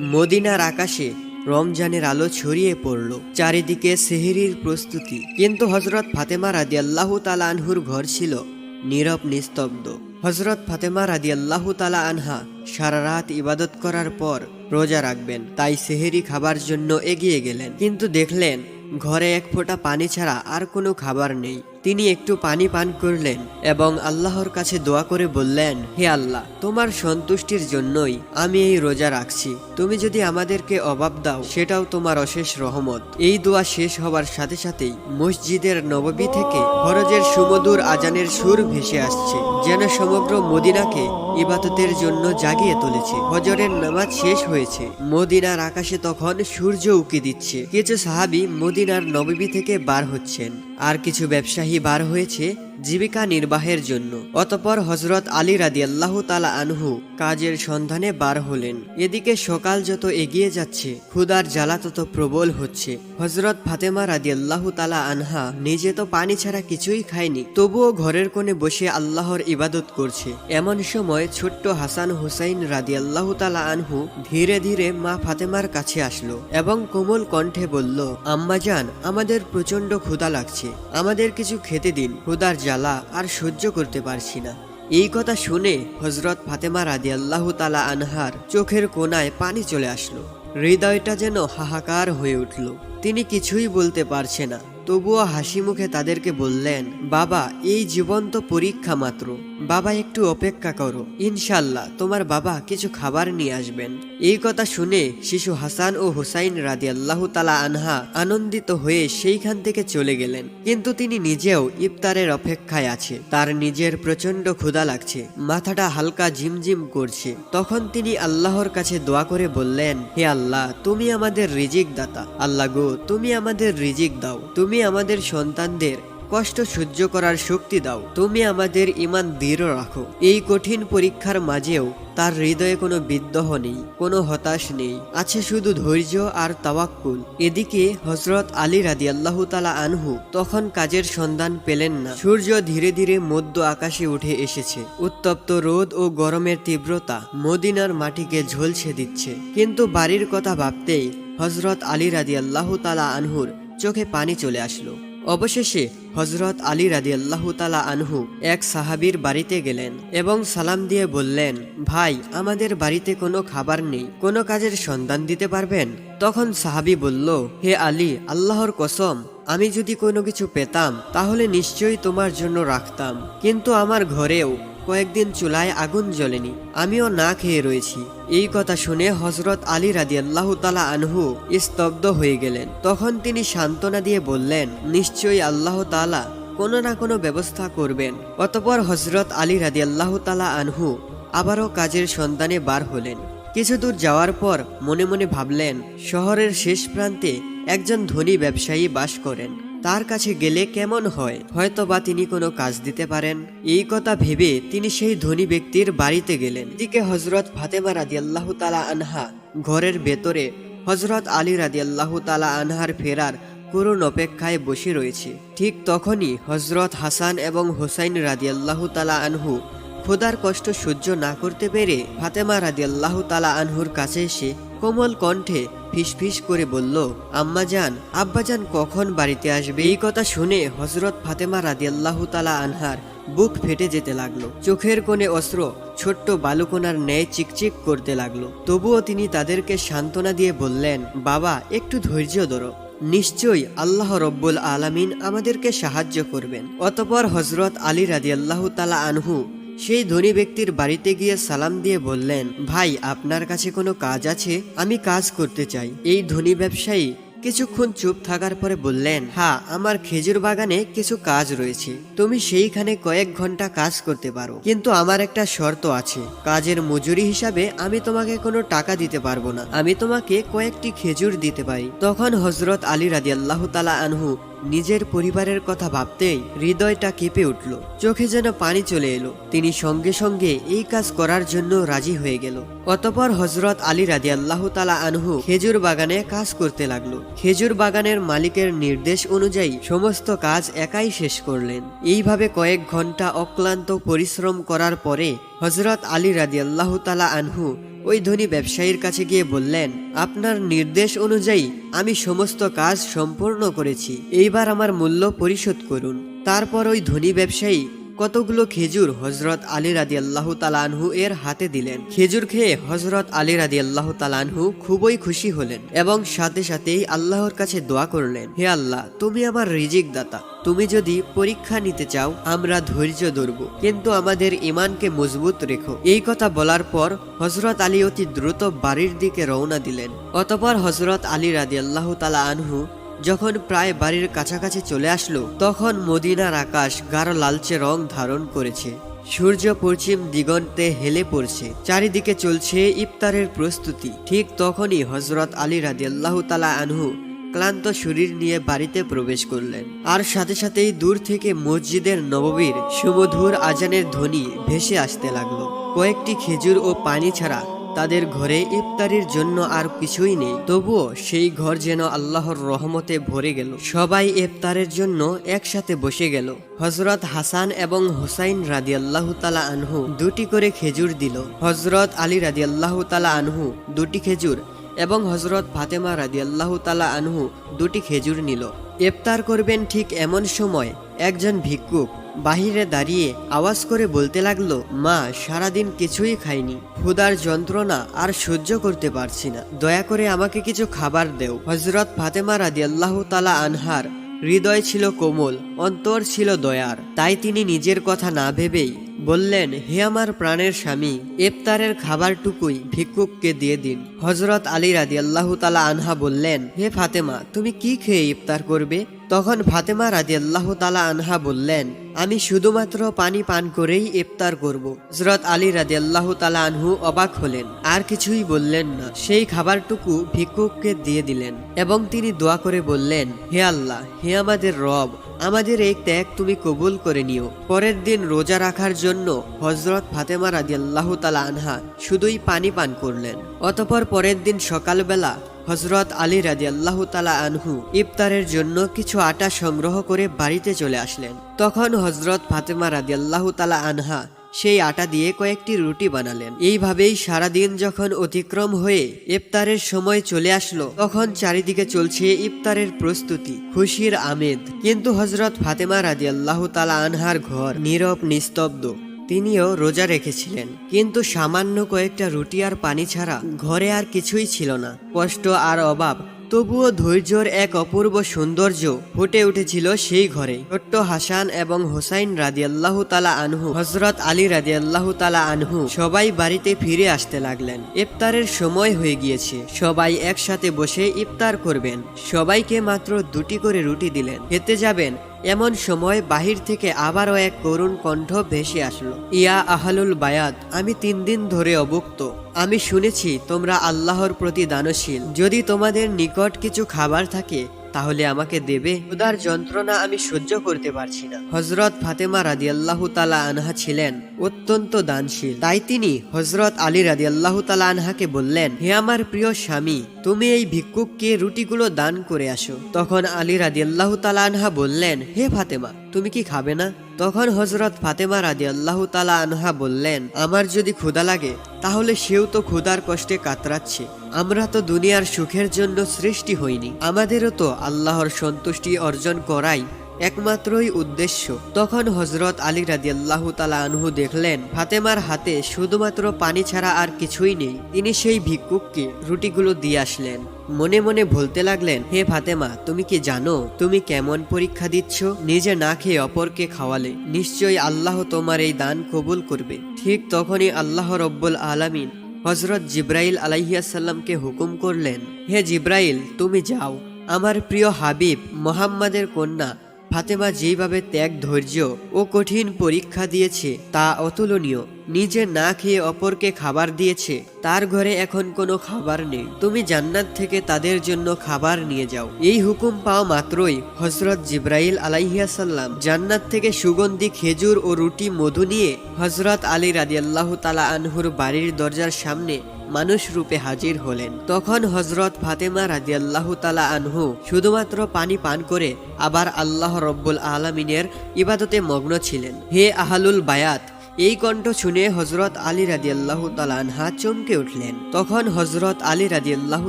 মদিনার আকাশে রমজানের আলো ছড়িয়ে পড়ল। চারিদিকে সেহেরির প্রস্তুতি। কিন্তু হজরত ফাতেমা রাদি আল্লাহ তালা আনহুর ঘর ছিল নীরব, নিস্তব্ধ। হজরত ফাতেমা রাদি আল্লাহ তালা আনহা সারা রাত ইবাদত করার পর রোজা রাখবেন। তাই সেহেরি খাবার জন্য এগিয়ে গেলেন। কিন্তু দেখলেন, ঘরে এক ফোঁটা পানি ছাড়া আর কোনো খাবার নেই। তিনি একটু পানি পান করলেন এবং আল্লাহর কাছে দোয়া করে বললেন, হে আল্লাহ, তোমার সন্তুষ্টির জন্যই আমি এই রোজা রাখছি। তুমি যদি আমাদেরকে অভাব দাও, সেটাও তোমার অশেষ রহমত। এই দোয়া শেষ হবার সাথে সাথেই মসজিদের নববী থেকে ফরজের সুমধুর আজানের সুর ভেসে আসছে, যেন সমগ্র মদিনাকে ইবাদতের জন্য জাগিয়ে তুলেছে। হজরের নামাজ শেষ হয়েছে। মদিনার আকাশে তখন সূর্য উকি দিচ্ছে। কিছু সাহাবি মদিনার নববী থেকে বার হচ্ছেন। আর কিছু ব্যবসায়ী বার হয়েছে জীবিকা নির্বাহের জন্য। অতপর হজরত আলী রাদি আল্লাহ তালা আনহু কাজের সন্ধানে বার হলেন। এদিকে সকাল যত এগিয়ে যাচ্ছে ক্ষুদার জ্বালা তত প্রবল হচ্ছে। হজরত ফাতেমা রাদি আল্লাহ তালা আনহা নিজে তো পানি ছাড়া কিছুই খায়নি, তবুও ঘরের কোণে বসে আল্লাহর ইবাদত করছে। এমন সময় ছোট্ট হাসান হুসাইন রাদি আল্লাহ তালা আনহু ধীরে ধীরে মা ফাতেমার কাছে আসলো এবং কোমল কণ্ঠে বলল আম্মাজান আমাদের প্রচণ্ড ক্ষুদা লাগছে। আমাদের কিছু খেতে দিন, ক্ষুধার জ্বালা আর সহ্য করতে পারছি না। এই কথা শুনে হজরত ফাতেমা রাদি আল্লাহ তালা আনহার চোখের কোনায় পানি চলে আসলো। হৃদয়টা যেন হাহাকার হয়ে উঠল। তিনি কিছুই বলতে পারছে না। তবুও হাসি মুখে তাদেরকে বললেন, বাবা, এই জীবন্ত পরীক্ষা মাত্র। বাবা, একটু অপেক্ষা করো। ইনশাল্লাহ তোমার বাবা কিছু খাবার নিয়ে আসবেন। এই কথা শুনে শিশু হাসান ও হুসাইন রাদি আল্লাহ তালা আনহা আনন্দিত হয়ে সেইখান থেকে চলে গেলেন। কিন্তু তিনি নিজেও ইফতারের অপেক্ষায় আছে। তার নিজের প্রচণ্ড ক্ষুধা লাগছে। মাথাটা হালকা ঝিমঝিম করছে। তখন তিনি আল্লাহর কাছে দোয়া করে বললেন, হে আল্লাহ, তুমি আমাদের রিজিক দাতা। আল্লাহ গো, তুমি আমাদের রিজিক দাও। তুমি আমাদের সন্তানদের কষ্ট সহ্য করার শক্তি দাও। তুমি আমাদের ইমান দৃঢ় রাখো। এই কঠিন পরীক্ষার মাঝেও তার হৃদয়ে কোনো বিদ্রোহ নেই, কোনো হতাশ নেই। আছে শুধু ধৈর্য আর তাওয়াক্কুল। এদিকে হজরত আলী রাদি আল্লাহ তালা আনহু তখন কাজের সন্ধান পেলেন না। সূর্য ধীরে ধীরে মধ্য আকাশে উঠে এসেছে। উত্তপ্ত রোদ ও গরমের তীব্রতা মদিনার মাটিকে ঝলসে দিচ্ছে। কিন্তু বাড়ির কথা ভাবতেই হজরত আলী রাদি আল্লাহ তালা আনহুর চোখে পানি চলে আসলো। অবশেষে হজরত আলী রাজি আল্লাহ তালা আনহু এক সাহাবির বাড়িতে গেলেন এবং সালাম দিয়ে বললেন, ভাই, আমাদের বাড়িতে কোনো খাবার নেই, কোনো কাজের সন্ধান দিতে পারবেন? তখন সাহাবি বলল, হে আলী, আল্লাহর কসম, আমি যদি কোনো কিছু পেতাম, তাহলে নিশ্চয়ই তোমার জন্য রাখতাম, কিন্তু আমার ঘরেও কয়েকদিন চুলায় আগুন জ্বলেনি। আমিও না খেয়ে রয়েছি। এই কথা শুনে হজরত আলী রাদি আল্লাহ তালা আনহু স্তব্ধ হয়ে গেলেন। তখন তিনি সান্ত্বনা দিয়ে বললেন, নিশ্চয়ই আল্লাহ তালা কোনো না কোনো ব্যবস্থা করবেন। অতপর হজরত আলী রাদি আল্লাহ তালা আনহু আবারও কাজের সন্ধানে বার হলেন। কিছু দূর যাওয়ার পর মনে মনে ভাবলেন, শহরের শেষ প্রান্তে একজন ধনী ব্যবসায়ী বাস করেন। তার কাছে গেলে কেমন হয়? হয়তো বা তিনি কোনো কাজ দিতে পারেন। এই কথা ভেবে তিনি সেই ধনী ব্যক্তির বাড়িতে গেলেন। দিকে হজরত ফাতেমা রাদি আল্লাহ তালা আনহা ঘরের ভেতরে হজরত আলী রাদি আল্লাহ তালা আনহার ফেরার করুণ অপেক্ষায় বসে রয়েছে। ঠিক তখনই হজরত হাসান এবং হোসাইন রাদি আল্লাহ তালা আনহু ক্ষুধার কষ্ট সহ্য না করতে পেরে ফাতেমা রাদি আল্লাহ তালা আনহুর কাছে এসে কোমল কণ্ঠে ফিসফিস করে বলল, আম্মাজান, আব্বাজান কখন বাড়িতে আসবে? এই কথা শুনে হজরত ফাতেমা রাদি আল্লাহ তালা আনহার বুক ফেটে যেতে লাগল। চোখের কোণে অস্ত্র, ছোট্ট বালুকোনার ন্যায় চিকচিক করতে লাগল। তবুও তিনি তাদেরকে সান্ত্বনা দিয়ে বললেন, বাবা, একটু ধৈর্য ধরো। নিশ্চয়ই আল্লাহ রব্বুল আলামিন আমাদেরকে সাহায্য করবেন। অতপর হজরত আলী রাদি আল্লাহ তালা আনহু সেই ধনী ব্যক্তির বাড়িতে গিয়ে সালাম দিয়ে বললেন, ভাই, আপনার কাছে কোনো কাজ আছে? আমি কাজ করতে চাই। এই ধনী ব্যবসায়ী কিছুক্ষণ চুপ থাকার পরে বললেন হ্যাঁ আমার খেজুর বাগানে কিছু কাজ রয়েছে। তুমি সেইখানে কয়েক ঘণ্টা কাজ করতে পারো। কিন্তু আমার একটা শর্ত আছে। কাজের মজুরি হিসাবে আমি তোমাকে কোনো টাকা দিতে পারব না। আমি তোমাকে কয়েকটি খেজুর দিতে পারি। তখন হজরত আলী রাদি আল্লাহ তালা আনহু নিজের পরিবারের কথা ভাবতেই হৃদয়টা কেঁপে উঠল। চোখে যেন পানি চলে এলো। তিনি সঙ্গে সঙ্গে এই কাজ করার জন্য রাজি হয়ে গেল। অতপর হজরত আলী রাদি আল্লাহ তালা আনহু খেজুর বাগানে কাজ করতে লাগল। খেজুর বাগানের মালিকের নির্দেশ অনুযায়ী সমস্ত কাজ একাই শেষ করলেন। এইভাবে কয়েক ঘণ্টা অক্লান্ত পরিশ্রম করার পরে হজরত আলী রাদিয়াল্লাহু তালা আনহু ওই ধনী ব্যবসায়ীর কাছে গিয়ে বললেন, আপনার নির্দেশ অনুযায়ী আমি সমস্ত কাজ সম্পূর্ণ করেছি। এইবার আমার মূল্য পরিশোধ করুন। তারপর ওই ধনী ব্যবসায়ী কতগুলো খেজুর হজরত আলী রাদি আল্লাহ তালানহু এর হাতে দিলেন। খেজুর খেয়ে হজরত আলী রাদি আল্লাহ তালানহু খুবই খুশি হলেন এবং সাথে সাথেই আল্লাহর কাছে দোয়া করলেন, হে আল্লাহ, তুমি আমার রিজিক দাতা তুমি যদি পরীক্ষা নিতে চাও, আমরা ধৈর্য ধরব। কিন্তু আমাদের ইমানকে মজবুত রেখো। এই কথা বলার পর হজরত আলী অতি দ্রুত বাড়ির দিকে রওনা দিলেন। অতপর হজরত আলী রাদি আল্লাহ তালা আনহু যখন প্রায় বাড়ির কাছাকাছি চলে আসলো, তখন মদিনার আকাশ গাঢ় লালচে রং ধারণ করেছে। সূর্য পশ্চিম দিগন্তে হেলে পড়ছে, চারিদিকে চলছে ইফতারের প্রস্তুতি। ঠিক তখনই হজরত আলী রাদিয়াল্লাহ তালা আনহু ক্লান্ত শরীর নিয়ে বাড়িতে প্রবেশ করলেন। আর সাথে সাথেই দূর থেকে মসজিদের নববীর সুমধুর আজানের ধ্বনি ভেসে আসতে লাগল। কয়েকটি খেজুর ও পানি ছাড়া তাদের ঘরে ইফতারির জন্য আর কিছুই নেই। তবুও সেই ঘর যেন আল্লাহর রহমতে ভরে গেল। সবাই ইফতারের জন্য একসাথে বসে গেল। হজরত হাসান এবং হুসাইন রাদি আল্লাহ তালা আনহু দুটি করে খেজুর দিল। হজরত আলী রাদি আল্লাহ তালা আনহু দুটি খেজুর এবং হজরত ফাতেমা রাদি আল্লাহ তালা আনহু দুটি খেজুর নিল। ইফতার করবেন ঠিক এমন সময় একজন ভিক্ষুক বাহিরে দাঁড়িয়ে আওয়াজ করে বলতে লাগল, মা, সারাদিন কিছুই খাইনি। ক্ষুদার যন্ত্রণা আর সহ্য করতে পারছি না। দয়া করে আমাকে কিছু খাবার দেও। হজরত ফাতেমা রাদি আল্লাহ তালা আনহার হৃদয় ছিল কোমল, অন্তর ছিল দয়ার। তাই তিনি নিজের কথা না ভেবেই বললেন, হে আমার প্রাণের স্বামী, ইফতারের খাবারটুকুই ভিক্ষুককে দিয়ে দিন। হজরত আলী রাদি আল্লাহ তালা আনহা বললেন, হে ফাতেমা, তুমি কি খেয়ে ইফতার করবে? তখন ফাতেমা রাজি আল্লাহ তালা আনহা বললেন, আমি শুধুমাত্র পানি পান করেই ইফতার করব। হজরত আলী রাজি আল্লাহ তালা আনহু অবাক হলেন, আর কিছুই বললেন না। সেই খাবারটুকু ভিক্ষুককে দিয়ে দিলেন এবং তিনি দোয়া করে বললেন, হে আল্লাহ, হে আমাদের রব, আমাদের এই ত্যাগ তুমি কবুল করে নিও। পরের দিন রোজা রাখার জন্য হজরত ফাতেমা রাজি আল্লাহ তালা আনহা শুধুই পানি পান করলেন। অতপর পরের দিন সকালবেলা হজরত আলী রাজি আল্লাহ তালা আনহু ইফতারের জন্য কিছু আটা সংগ্রহ করে বাড়িতে চলে আসলেন। তখন হজরত ফাতেমা রাজি আল্লাহ তালা আনহা সেই আটা দিয়ে কয়েকটি রুটি বানালেন। এইভাবেই সারাদিন যখন অতিক্রম হয়ে ইফতারের সময় চলে আসলো, তখন চারিদিকে চলছে ইফতারের প্রস্তুতি, খুশির আমেদ। কিন্তু হজরত ফাতেমা রাজি আল্লাহ তালা আনহার ঘর নীরব, নিস্তব্ধ। তিনিও রোজা রেখেছিলেন, কিন্তু সামান্য কয়েকটা রুটি আর পানি ছাড়া ঘরে আর কিছুই ছিল না। কষ্ট আর অভাব, তবুও ধৈর্যর এক অপূর্ব সৌন্দর্য ফুটে উঠেছিল সেই ঘরে। ছোট্ট হাসান এবং হোসাইন রাদিয়াল্লাহু তালা আনহু হজরত আলী রাদিয়াল্লাহু তালা আনহু সবাই বাড়িতে ফিরে আসতে লাগলেন। ইফতারের সময় হয়ে গিয়েছে, সবাই একসাথে বসে ইফতার করবেন। সবাইকে মাত্র দুটি করে রুটি দিলেন। খেতে যাবেন এমন সময় বাহির থেকে আবারও এক করুণ কণ্ঠ ভেসে আসলো। ইয়া আহলুল বায়াত, আমি তিন দিন ধরে অভুক্ত। আমি শুনেছি তোমরা আল্লাহর প্রতি দানশীল। যদি তোমাদের নিকট কিছু খাবার থাকে তাহলে আমাকে দেবে? উদার যন্ত্রণা আমি সহ্য করতে পারছি না। হজরত ফাতেমা রাজি আল্লাহ তালা আনহা ছিলেন অত্যন্ত দানশীল। তাই তিনি হজরত আলী রাজি আল্লাহ তালা আনহাকে বললেন হে আমার প্রিয় স্বামী তুমি এই ভিক্ষুককে রুটিগুলো দান করে আসো। তখন আলী রাজি আল্লাহ তালা আনহা বললেন হে ফাতেমা তুমি কি খাবে না? তখন হজরত ফাতেমা রাদি আল্লাহ তালা আনহা বললেন, আমার যদি ক্ষুধা লাগে, তাহলে সেও তো ক্ষুধার কষ্টে কাতরাচ্ছে। আমরা তো দুনিয়ার সুখের জন্য সৃষ্টি হইনি। আমাদেরও তো আল্লাহর সন্তুষ্টি অর্জন করাই একমাত্রই উদ্দেশ্য। তখন হজরত আলী রাদিয়াল্লাহ তালা আনহু দেখলেন, ফাতেমার হাতে শুধুমাত্র পানি ছাড়া আর কিছুই নেই। তিনি সেই ভিক্ষুককে রুটিগুলো দিয়ে আসলেন। মনে মনে বলতে লাগলেন, হে ফাতেমা, তুমি কি জানো? তুমি কেমন পরীক্ষা দিচ্ছ? নিজে না খেয়ে অপরকে খাওয়ালে। নিশ্চয়ই আল্লাহ তোমার এই দান কবুল করবে। ঠিক তখনই আল্লাহ রব্বুল আলামিন হজরত জিব্রাইল আলাইহিয়াসাল্লামকে হুকুম করলেন, হে জিব্রাইল, তুমি যাও। আমার প্রিয় হাবিব মোহাম্মদের কন্যা ফাতেমা যেইভাবে ত্যাগ, ধৈর্য ও কঠিন পরীক্ষা দিয়েছে তা অতুলনীয়। নিজে না খেয়ে অপরকে খাবার দিয়েছে, তার ঘরে এখন কোনো খাবার নেই। তুমি জান্নাত থেকে তাদের জন্য খাবার নিয়ে যাও। এই হুকুম পাওয়া মাত্রই হজরত জিব্রাইল আলাইহিয়াসাল্লাম জান্নাত থেকে সুগন্ধি, খেজুর ও রুটি, মধু নিয়ে হজরত আলী রাদিয়াল্লাহু তালা আনহুর বাড়ির দরজার সামনে মানুষ রূপে হাজির হলেন। তখন হজরত ফাতেমা রাদিয়াল্লাহু তালা আনহু শুধুমাত্র পানি পান করে আবার আল্লাহ রব্বুল আলমিনের ইবাদতে মগ্ন ছিলেন। হে আহালুল বায়াত, এই কণ্ঠ শুনে হজরত আলী রাদিয়াল্লাহু তালা আনহা চমকে উঠলেন। তখন হজরত আলী রাদিয়াল্লাহু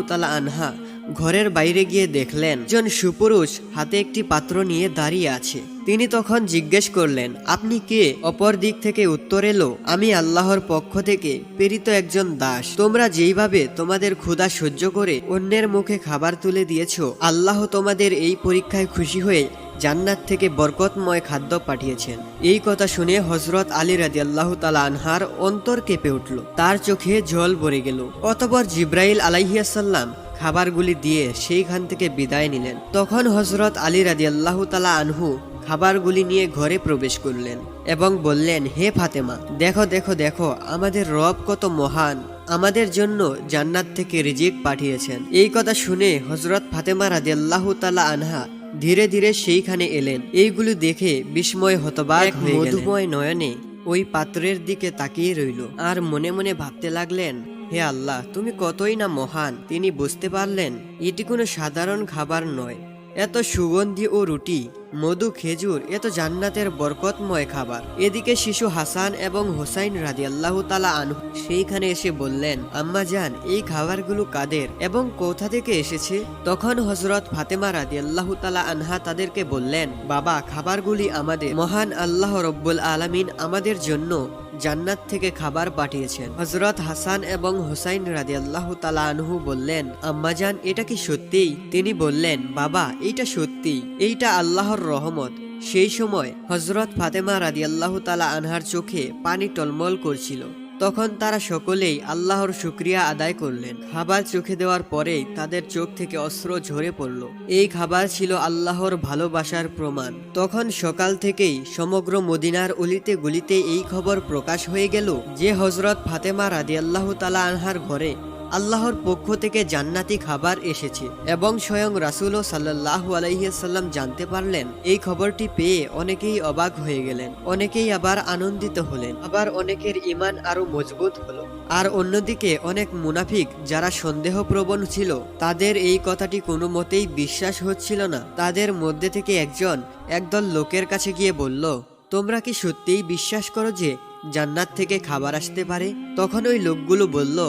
তালা আনহা ঘরের বাইরে গিয়ে দেখলেন, একজন সুপুরুষ হাতে একটি পাত্র নিয়ে দাঁড়িয়ে আছে। তিনি তখন জিজ্ঞেস করলেন, আপনি কে? অপর দিক থেকে উত্তর এলো, আমি আল্লাহর পক্ষ থেকে প্রেরিত একজন দাস। তোমরা যেইভাবে তোমাদের ক্ষুধা সহ্য করে অন্যের মুখে খাবার তুলে দিয়েছ, আল্লাহ তোমাদের এই পরীক্ষায় খুশি হয়ে জান্নাত থেকে বরকতময় খাদ্য পাঠিয়েছেন। এই কথা শুনে হজরত আলী রাজি আল্লাহ তালা আনহার অন্তর কেঁপে উঠল। তার চোখে জল ভরে গেল। অতপর জিব্রাইল আলাইহিয়াসাল্লাম খাবারগুলি দিয়ে সেইখান থেকে বিদায় নিলেন। তখন হজরত আলী রাজি আল্লাহ তালা আনহু খাবারগুলি নিয়ে ঘরে প্রবেশ করলেন এবং বললেন হে ফাতেমা দেখো দেখো দেখো আমাদের রব কত মহান। আমাদের জন্য জান্নাত থেকে রিজিক পাঠিয়েছেন। এই কথা শুনে হজরত ফাতেমা রাজি আল্লাহ তালা আনহা ধীরে ধীরে সেইখানে এলেন। এইগুলো দেখে বিস্ময় হতবাক মধুময় নয়নে ওই পাত্রের দিকে তাকিয়ে রইল। আর মনে মনে ভাবতে লাগলেন হে আল্লাহ, তুমি কতই না মহান, তিনি বুঝতে পারলেন, এটি কোনো সাধারণ খাবার নয়। এত সুগন্ধি ও রুটি, মধু, খেজুর এত জান্নাতের বরকতময় খাবার। এদিকে শিশু হাসান এবং হোসাইন রাজি আল্লাহ তালা সেইখানে এসে বললেন, আম্মা জান, এই খাবারগুলো কাদের এবং কোথা থেকে এসেছে? তখন হজরত ফাতেমা রাজি আল্লাহ তালা আনহা তাদেরকে বললেন, বাবা, খাবারগুলি আমাদের। মহান আল্লাহ রব্বুল আলামিন আমাদের জন্য জান্নাত থেকে খাবার পাঠিয়েছেন। হজরত হাসান এবং হুসাইন রাজি আল্লাহ তালা আনহু বললেন আম্মাজান এটা কি সত্যি? তিনি বললেন, বাবা, এইটা সত্যি। এইটা আল্লাহর রহমত। সেই সময় হজরত ফাতেমা রাজি আল্লাহ তালা আনহার চোখে পানি টলমল করছিল। তখন তারা সকলেই আল্লাহর শুক্রিয়া আদায় করলেন। খাবার চোখে দেওয়ার পরেই তাদের চোখ থেকে অস্ত্র ঝরে পড়ল। এই খাবার ছিল আল্লাহর ভালোবাসার প্রমাণ। তখন সকাল থেকেই সমগ্র মদিনার অলিতে গলিতে এই খবর প্রকাশ হয়ে গেল যে হজরত ফাতেমা রাদি আল্লাহ তালা আনহার ঘরে আল্লাহর পক্ষ থেকে জান্নাতি খাবার এসেছে এবং স্বয়ং রাসুল সাল্লাহ আলাইসাল্লাম জানতে পারলেন, এই খবরটি পেয়ে অনেকেই অবাক হয়ে গেলেন, অনেকেই আবার আনন্দিত হলেন, আবার অনেকের ইমান আরও মজবুত হলো। আর অন্যদিকে অনেক মুনাফিক যারা সন্দেহপ্রবণ ছিল, তাদের এই কথাটি কোনো মতেই বিশ্বাস হচ্ছিল না। তাদের মধ্যে থেকে একজন একদল লোকের কাছে গিয়ে বলল, তোমরা কি সত্যিই বিশ্বাস করো যে জান্নাত থেকে খাবার আসতে পারে? তখন ওই লোকগুলো বলল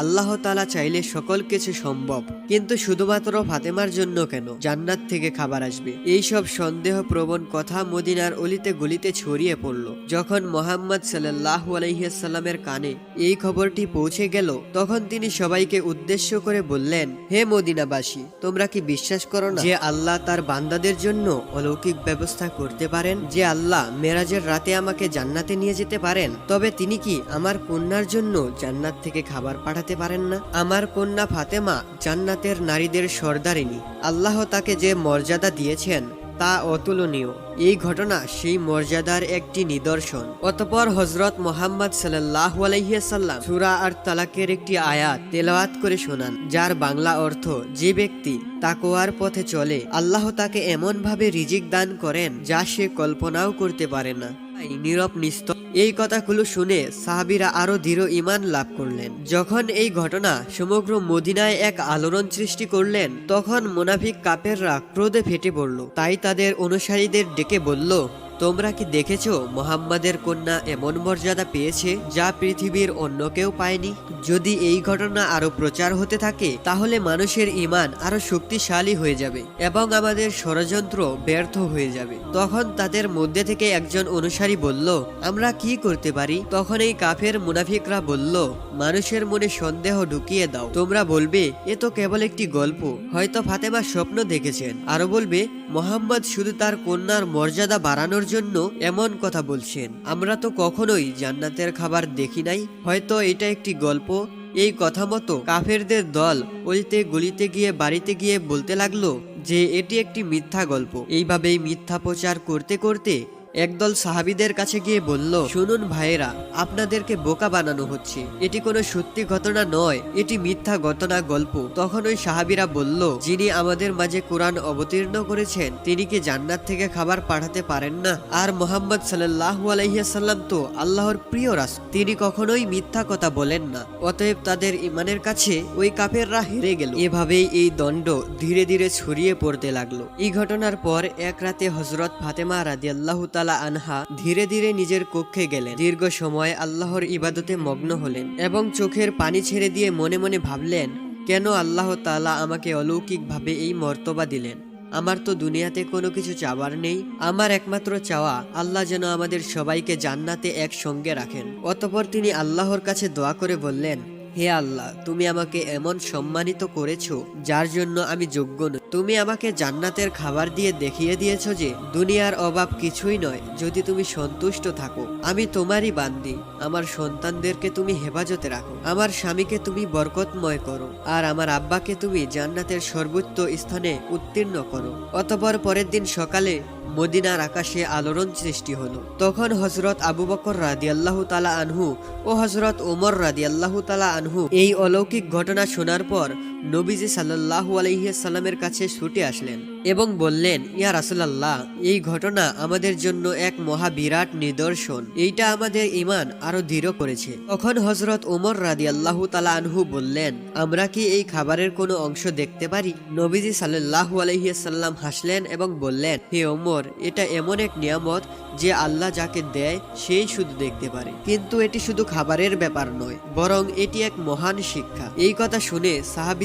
আল্লাহ তালা চাইলে সকল কিছু সম্ভব, কিন্তু শুধুমাত্র ফাতেমার জন্য কেন? জান্নাত থেকে খাবার আসবে। এই সব সন্দেহ প্রবণ কথা মদিনার অলিতে গলিতে ছড়িয়ে পড়ল। যখন মোহাম্মদ সাল্লাহ আলহিসাল্লামের কানে এই খবরটি পৌঁছে গেল, তখন তিনি সবাইকে উদ্দেশ্য করে বললেন, হে মদিনাবাসী, তোমরা কি বিশ্বাস করো না যে আল্লাহ তার বান্দাদের জন্য অলৌকিক ব্যবস্থা করতে পারেন? যে আল্লাহ মেরাজের রাতে আমাকে জান্নাতে নিয়ে যেতে পারেন? তবে তিনি কি আমার কন্যার জন্য জান্নাত থেকে খাবার পাঠাতে পারেন না। আমার কন্যা ফাতেমা জান্নাতের নারীদের সর্দারিনী। আল্লাহ তাকে যে মর্যাদা দিয়েছেন, তা অতুলনীয়। এই ঘটনা সেই মর্যাদার একটি নিদর্শন। অতপর হজরত মোহাম্মদ সাল্লাহ আলাইসাল্লাম সুরা আর তালাকের একটি আয়াত তেলাওয়াত করে শোনান, যার বাংলা অর্থ, যে ব্যক্তি তাকোয়ার পথে চলে, আল্লাহ তাকে এমনভাবে রিজিক দান করেন যা সে কল্পনাও করতে পারে না। নীরব নিস্ত। এই কথাগুলো শুনে সাহাবিরা আরও দৃঢ় ইমান লাভ করলেন। যখন এই ঘটনা সমগ্র মদিনায় এক আলোড়ন সৃষ্টি করলেন, তখন মোনাফিক কাপেররা ক্রোধে ফেটে পড়ল। তাই তাদের অনুসারীদের ডেকে বলল তোমরা কি দেখেছ মোহাম্মদের কন্যা এমন মর্যাদা পেয়েছে যা পৃথিবীর অন্য কেউ পায়নি? যদি এই ঘটনা আরও প্রচার হতে থাকে, তাহলে মানুষের ইমান আরও শক্তিশালী হয়ে যাবে এবং আমাদের ষড়যন্ত্র ব্যর্থ হয়ে যাবে। তখন তাদের মধ্যে থেকে একজন অনুসারী বলল, আমরা কি করতে পারি? তখন এই কাফের মুনাফিকরা বলল, মানুষের মনে সন্দেহ ঢুকিয়ে দাও। তোমরা বলবে, এ তো কেবল একটি গল্প। হয়তো ফাতেমা স্বপ্ন দেখেছেন। আরও বলবে, মোহাম্মদ শুধু তার কন্যার মর্যাদা বাড়ানোর জন্য এমন কথা বলছেন। আমরা তো কখনোই জান্নাতের খাবার দেখি নাই। হয়তো এটা একটি গল্প। এই কথা মতো কাফেরদের দল অলিতে গলিতে গিয়ে বাড়িতে গিয়ে বলতে লাগল যে, এটি একটি মিথ্যা গল্প। এইভাবেই মিথ্যা প্রচার করতে করতে একদল সাহাবিদের কাছে গিয়ে বলল, শুনুন ভাইয়েরা, আপনাদেরকে বোকা বানানো হচ্ছে। এটি কোনো সত্যি ঘটনা নয়, এটি মিথ্যা ঘটনা গল্প। তখন ওই সাহাবিরা বলল, যিনি আমাদের মাঝে কোরআন অবতীর্ণ করেছেন, তিনি কি জান্নাত থেকে খাবার পাঠাতে পারেন না? আর মোহাম্মদ সাল্লাহ আলাইসাল্লাম তো আল্লাহর প্রিয় রাস তিনি কখনোই মিথ্যা কথা বলেন না। অতএব তাদের ইমানের কাছে ওই কাপেররা হেরে গেল। এভাবেই এই দণ্ড ধীরে ধীরে ছড়িয়ে পড়তে লাগল। এই ঘটনার পর এক রাতে হজরত ফাতেমা রাদি আল্লাহ তালা আনহা ধীরে ধীরে নিজের কক্ষে গেলেন। দীর্ঘ সময় আল্লাহর ইবাদতে মগ্ন হলেন এবং চোখের পানি ছেড়ে দিয়ে মনে মনে ভাবলেন, কেন আল্লাহ তাআলা আমাকে অলৌকিকভাবে এই মর্তবা দিলেন? আমার তো দুনিয়াতে কোনো কিছু চাওয়ার নেই। আমার একমাত্র চাওয়া, আল্লাহ যেন আমাদের সবাইকে জান্নাতে একসঙ্গে রাখেন। অতপর তিনি আল্লাহর কাছে দোয়া করে বললেন হে আল্লাহ, তুমি আমাকে এমন সম্মানিত করেছ, যার জন্য আমি যোগ্য নই। তুমি আমাকে জান্নাতের খাবার দিয়ে দেখিয়ে দিয়েছ যে, দুনিয়ার অভাব কিছুই নয়, যদি তুমি সন্তুষ্ট থাকো। আমি তোমারই বান্দি, আমার সন্তানদেরকে তুমি হেফাজতে রাখো, আমার স্বামীকে তুমি বরকতময় করো, আর আমার আব্বাকে তুমি জান্নাতের সর্বোচ্চ স্থানে উত্তীর্ণ করো। অতপর পরের দিন সকালে মদিনার আকাশে আলোড়ন সৃষ্টি হলো। তখন হজরত আবু বকর রাদিয়াল্লাহু তালা আনহু ও হজরত ওমর রাদিয়াল্লাহু তালা আনহু এই অলৌকিক ঘটনা শোনার পর নবীজি সাল্লাল্লাহু আলাইসাল্লামের কাছে ছুটে আসলেন এবং বললেন, ইয়া রাসুলাল্লাহ, এই ঘটনা আমাদের জন্য এক মহা বিরাট নিদর্শন। এইটা আমাদের ইমান আরও দৃঢ় করেছে। তখন হজরত ওমর রাদি আল্লাহ তালা আনহু বললেন, আমরা কি এই খাবারের কোনো অংশ দেখতে পারি? নবীজি সাল্লাহু আলহিয়াসাল্লাম হাসলেন এবং বললেন, হে ওমর এটা এমন এক নিয়ামত যে আল্লাহ যাকে দেয়, সেই শুধু দেখতে পারে। কিন্তু এটি শুধু খাবারের ব্যাপার নয়, বরং এটি এক মহান শিক্ষা। এই কথা শুনে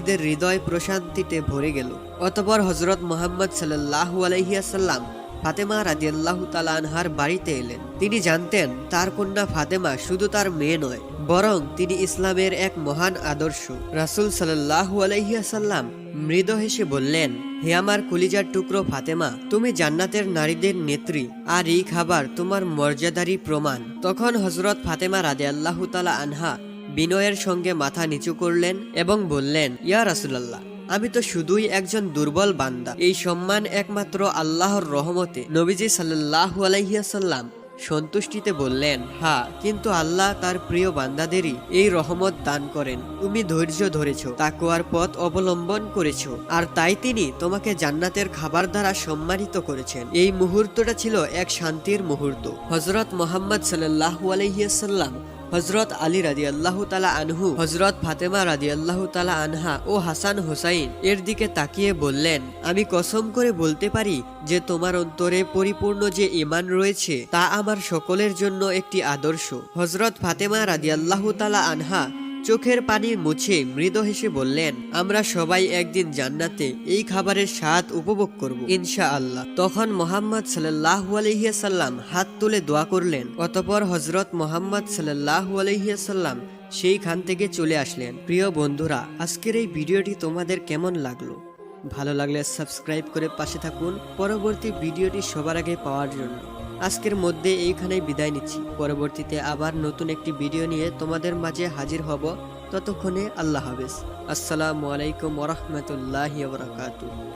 সাহাবিদের হৃদয় প্রশান্তিতে ভরে গেল। অতপর হজরত মোহাম্মদ সাল্লাহু আলহিয়াসাল্লাম ফাতেমা রাজিয়াল্লাহু তালা আনহার বাড়িতে এলেন। তিনি জানতেন, তার কন্যা ফাতেমা শুধু তার মেয়ে নয়, বরং তিনি ইসলামের এক মহান আদর্শ। রাসুল সাল্লাহু আলহিয়াসাল্লাম মৃদ হেসে বললেন, হে আমার কলিজার টুকরো ফাতেমা, তুমি জান্নাতের নারীদের নেত্রী, আর এই খাবার তোমার মর্যাদারই প্রমাণ। তখন হজরত ফাতেমা রাজে আল্লাহ তালা আনহা বিনয়ের সঙ্গে মাথা নিচু করলেন এবং বললেন, ইয়া রাসুলাল্লাহ, আমি তো শুধুই একজন দুর্বল বান্দা। এই সম্মান একমাত্র আল্লাহর রহমতে নবীজি সাল্লাহু আলাইসাল্লাম সন্তুষ্টিতে বললেন হ্যাঁ কিন্তু আল্লাহ তার প্রিয় বান্দাদেরই এই রহমত দান করেন। তুমি ধৈর্য ধরেছ তাকুয়ার পথ অবলম্বন করেছ, আর তাই তিনি তোমাকে জান্নাতের খাবার দ্বারা সম্মানিত করেছেন। এই মুহূর্তটা ছিল এক শান্তির মুহূর্ত। হজরত মোহাম্মদ সাল্লাহু আলহিয়াসাল্লাম হজরত আলী রাজি আল্লাহ তালা আনহু হজরত ফাতেমা রাজি আল্লাহ তালা আনহা ও হাসান হোসাইন এর দিকে তাকিয়ে বললেন, আমি কসম করে বলতে পারি যে তোমার অন্তরে পরিপূর্ণ যে ইমান রয়েছে, তা আমার সকলের জন্য একটি আদর্শ। হজরত ফাতেমা রাজি আল্লাহ তালা আনহা চোখের পানি মুছে মৃদ হেসে বললেন, আমরা সবাই একদিন জান্নাতে এই খাবারের স্বাদ উপভোগ করব ইনশা আল্লাহ তখন মোহাম্মদ সাল্লাহু আলহিয়াসাল্লাম হাত তুলে দোয়া করলেন, অতপর হজরত মোহাম্মদ সাল্লাহু আলহিয়াসাল্লাম সেই খান থেকে চলে আসলেন। প্রিয় বন্ধুরা, আজকের এই ভিডিওটি তোমাদের কেমন লাগল? ভালো লাগলে সাবস্ক্রাইব করে পাশে থাকুন। পরবর্তী ভিডিওটি সবার আগে পাওয়ার জন্য। আজকের মধ্যে এইখানেই বিদায় নিচ্ছি। পরবর্তীতে আবার নতুন একটি ভিডিও নিয়ে তোমাদের মাঝে হাজির হব। ততক্ষণে আল্লাহ হাফেজ। আসসালামু আলাইকুম ওরহমতুল্লাহ